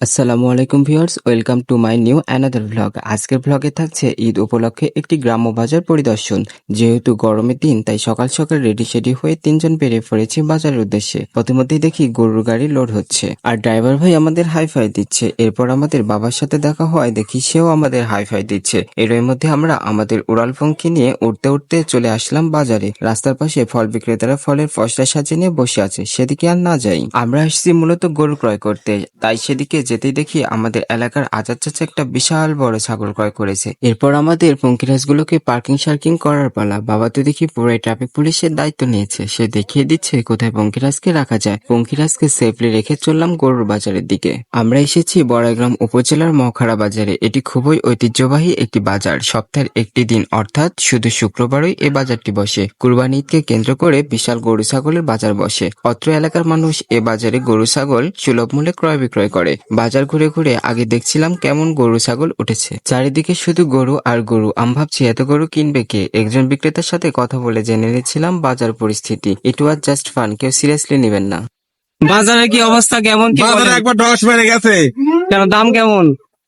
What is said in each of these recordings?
আসসালামু আলাইকুম viewers, welcome to my new another vlog আজকের ভ্লগে থাকছে ঈদ উপলক্ষে একটি গ্রাম্য বাজার পরিদর্শন। যেহেতু গরমের দিন, তাই সকাল সকাল রেডি সেডি হয়ে তিনজন বেরিয়ে পড়েছি বাজারের উদ্দেশ্যে। প্রতিমধ্যেই দেখি গরুর গাড়ি লোড হচ্ছে। আর ড্রাইভার ভাই আমাদের হাইফাই দিচ্ছে। এরপর আমাদের বাবার সাথে দেখা হয়, দেখি সেও আমাদের হাইফাই দিচ্ছে। এর মধ্যে আমরা আমাদের উড়াল পঙ্খী নিয়ে উঠতে উঠতে চলে আসলাম বাজারে। রাস্তার পাশে ফল বিক্রেতারা ফলের ফসলা সাজিয়ে নিয়ে বসে আছে। সেদিকে আর না যাই। আমরা আসছি মূলত গরু ক্রয় করতে। তাই সেদিকে যেতেই দেখি আমাদের এলাকার আজাদ চাচা একটা বিশাল বড় ছাগল ক্রয় করেছে। এরপর আমাদের পঙ্কিরাজগুলোকে পার্কিং সার্কিং করার পালা। বাবা তো দেখি পুরাই ট্রাফিক পুলিশের দায়িত্ব নিয়েছে। সে দেখিয়ে দিচ্ছে কোথায় পঙ্কিরাজকে রাখা যায়। পঙ্কিরাজকে সেফলি রেখে চললাম গরুর বাজারের দিকে। আমরা এসেছি বড়াইগ্রাম উপজেলার মখারা বাজারে। এটি খুবই ঐতিহ্যবাহী একটি বাজার। সপ্তাহের একটি দিন অর্থাৎ শুধু শুক্রবারই এ বাজারটি বসে। কুরবানি ঈদকে কেন্দ্র করে বিশাল গরু ছাগলের বাজার বসে। অত্র এলাকার মানুষ এ বাজারে গরু, ছাগল সুলভ মূল্যে ক্রয় বিক্রয় করে। বাজার ঘুরে ঘুরে আগে দেখছিলাম কেমন গরু ছাগল উঠেছে। চারিদিকে শুধু গরু আর গরু। আমি ভাবছি এত গরু কিনবে কে? একজন বিক্রেতার সাথে কথা বলে জেনে নিয়েছিলাম বাজার পরিস্থিতি। ইট ওয়াজ জাস্ট ফান কেউ সিরিয়াসলি নেবেন না। বাজারে কি অবস্থা কেমন? কি বাজারে একবার ধস বেড়ে গেছে। কেন দাম কেমন?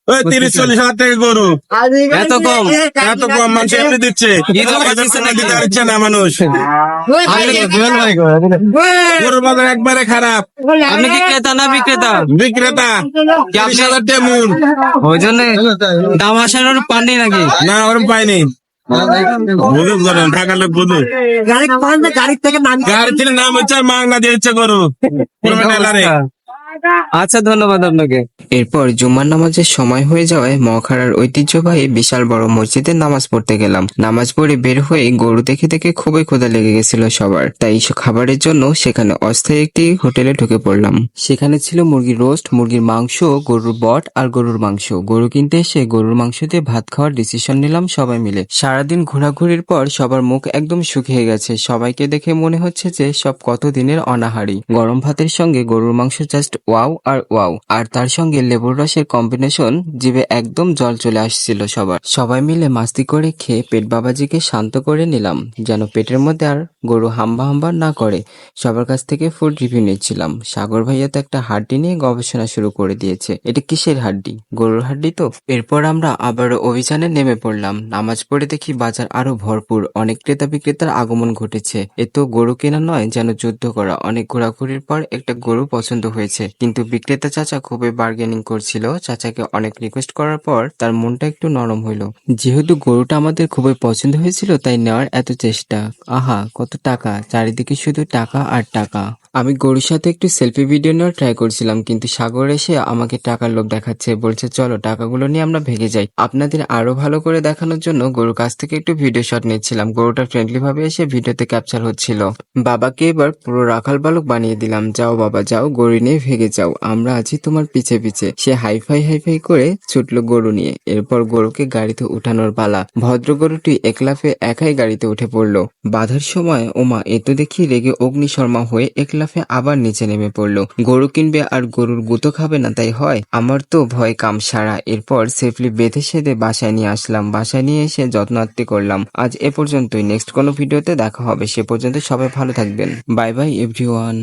ওই তিরিশ চল্লিশ হাজার টাকা গরু। এত কম এত কম মানুষ এমনি দিচ্ছে? দিতে পারছে না মানুষ। গরুর বাজার একবারে খারাপ। আপনি কি ক্রেতা না বিক্রেতা? বিক্রেতা। তিরিশ হাজার ওই জন্য দাম আসানোর পাননি নাকি? না ওরম পাইনি। ঢাকার লোক বুঝুক গাড়ি থেকে নাম হচ্ছে আর মাংনা দিয়ে হচ্ছে গরু। পুরো মেলারে। আচ্ছা ধন্যবাদ আপনাকে। এরপর জুম্মার নামাজের সময় হয়ে যাওয়ায় মখারার ঐতিহ্যবাহী বিশাল বড় মসজিদে নামাজ পড়তে গেলাম। নামাজ পড়ে বের হয়ে গরু দেখে দেখে খুবই ক্ষুধা লেগে গেছিল সবার। তাই খাবারের জন্য সেখানে অস্থায়ী একটি হোটেলে ঢুকে পড়লাম। সেখানে ছিল মুরগির রোস্ট মুরগির মাংস গরুর বট আর গরুর মাংস। গরু কিনতে এসে গরুর মাংস দিয়ে ভাত খাওয়ার ডিসিশন নিলাম সবাই মিলে। সারাদিন ঘোরাঘুরির পর সবার মুখ একদম শুকিয়ে গেছে। সবাইকে দেখে মনে হচ্ছে যে সব কত দিনের অনাহারি গরম ভাতের সঙ্গে গরুর মাংস জাস্ট ওয়াও আর ওয়াও। আর তার সঙ্গে লেবুর রসের কম্বিনেশন জিভে একদম জল চলে আসছিল সবার। সবাই মিলে মাস্তি করে খেয়ে পেট বাবাজিকে শান্ত করে নিলাম, যেন পেটের মধ্যে আর গরু হাম্বা হাম্বা না করে। সবার কাছ থেকে ফুড রিভিউ নিচ্ছিলাম। সাগর ভাইয়া তো একটা হাড্ডি নিয়ে গবেষণা শুরু করে দিয়েছে। এটা কিসের হাড্ডি? গরুর হাড্ডি তো? এরপর আমরা আবারও অভিযানে নেমে পড়লাম। নামাজ পড়ে দেখি বাজার আরও ভরপুর। অনেক ক্রেতা বিক্রেতার আগমন ঘটেছে। এ তো গরু কেনা নয়, যেন যুদ্ধ করা। অনেক ঘোরাঘুরির পর একটা গরু পছন্দ হয়েছে। কিন্তু বিক্রেতা চাচা খুবই বার্গেনিং করছিল। চাচাকে অনেক রিকোয়েস্ট করার পর তার মনটা একটু নরম হইল। যেহেতু গরুটা আমাদের খুবই পছন্দ হয়েছিল, তাই নেওয়ার এত চেষ্টা। আহা, কত টাকা! চারিদিকে শুধু টাকা আর টাকা। আমি গরুর সাথে একটু সেলফি ভিডিও নেওয়ার ট্রাই করছিলাম, কিন্তু সাগর এসে আমাকে টাকার লোভ দেখাচ্ছে, বলছে, চলো, টাকাগুলো নিয়ে আমরা ভেগে যাই। আপনাদের আরও ভালো করে দেখানোর জন্য গরুর কাছ থেকে একটু ভিডিও শট নিচ্ছিলাম। গরুটা ফ্রেন্ডলি ভাবে এসে ভিডিওতে ক্যাপচার হচ্ছিল। বাবাকে এবার পুরো রাখাল বালক বানিয়ে দিলাম। যাও বাবা, যাও, গরু নিয়ে ভেগে যাও। আমরা আছি তোমার পিছে পিছে। সে হাইফাই হাইফাই করে ছুটলো গরু নিয়ে। এরপর গরুকে গাড়িতে উঠানোর পালা। ভদ্র গরুটি একলাফে একাই গাড়িতে উঠে পড়ল। বাধার সময়, ওমা, এ তো দেখি রেগে অগ্নিশর্মা হয়ে একলাফে আবার নিচে নেমে পড়ল। গরু কিনবে আর গরুর গুঁতো খাবে না, তাই হয়। আমার তো ভয় কাম সারা। এরপর সেফলি বেঁধে সেঁধে বাসায় নিয়ে আসলাম। বাসায় নিয়ে এসে যত্নার্থী করলাম। আজ এ পর্যন্তই। নেক্সট কোনো ভিডিওতে দেখা হবে। সে পর্যন্ত সবাই ভালো থাকবেন। Bye bye, everyone.